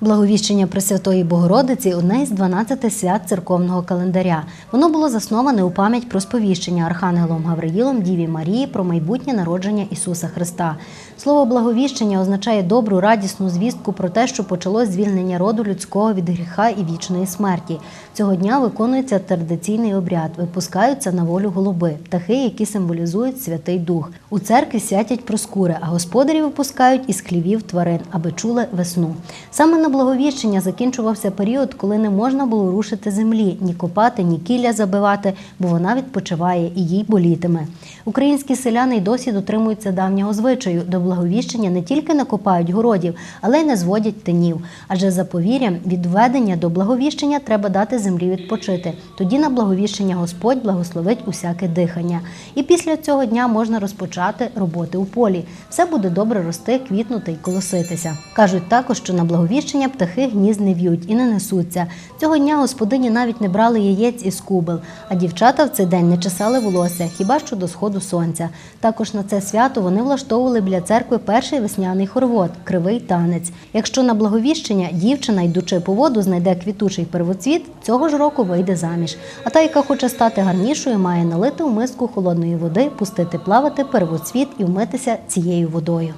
Благовіщення Пресвятої Богородиці одне із 12 свят церковного календаря. Воно було засноване у пам'ять про сповіщення Архангелом Гавриїлом Діві Марії про майбутнє народження Ісуса Христа. Слово благовіщення означає добру, радісну звістку про те, що почалось звільнення роду людського від гріха і вічної смерті. Цього дня виконується традиційний обряд, випускаються на волю голуби, птахи, які символізують Святий Дух. У церкві святять проскури, а господарі випускають із хлівів тварин, аби чули весну. Саме на благовіщення закінчувався період, коли не можна було рушити землі, ні копати, ні кілля забивати, бо вона відпочиває і їй болітиме. Українські селяни й досі дотримуються давнього звичаю. До благовіщення не тільки не копають городів, але й не зводять тинів. Адже за повір'ям від введення до благовіщення треба дати землі відпочити. Тоді на благовіщення Господь благословить усяке дихання. І після цього дня можна розпочати роботи у полі. Все буде добре рости, квітнути й колоситися. Кажуть також, що на благовіщення птахи гнізд не в'ють і не несуться. Цього дня господині навіть не брали яєць із кубел, а дівчата в цей день не чесали волосся, хіба що до сходу сонця. Також на це свято вони влаштовували біля церкви перший весняний хоровод кривий танець. Якщо на благовіщення дівчина, йдучи по воду, знайде квітучий первоцвіт, цього ж року вийде заміж. А та, яка хоче стати гарнішою, має налити у миску холодної води, пустити плавати первоцвіт і вмитися цією водою.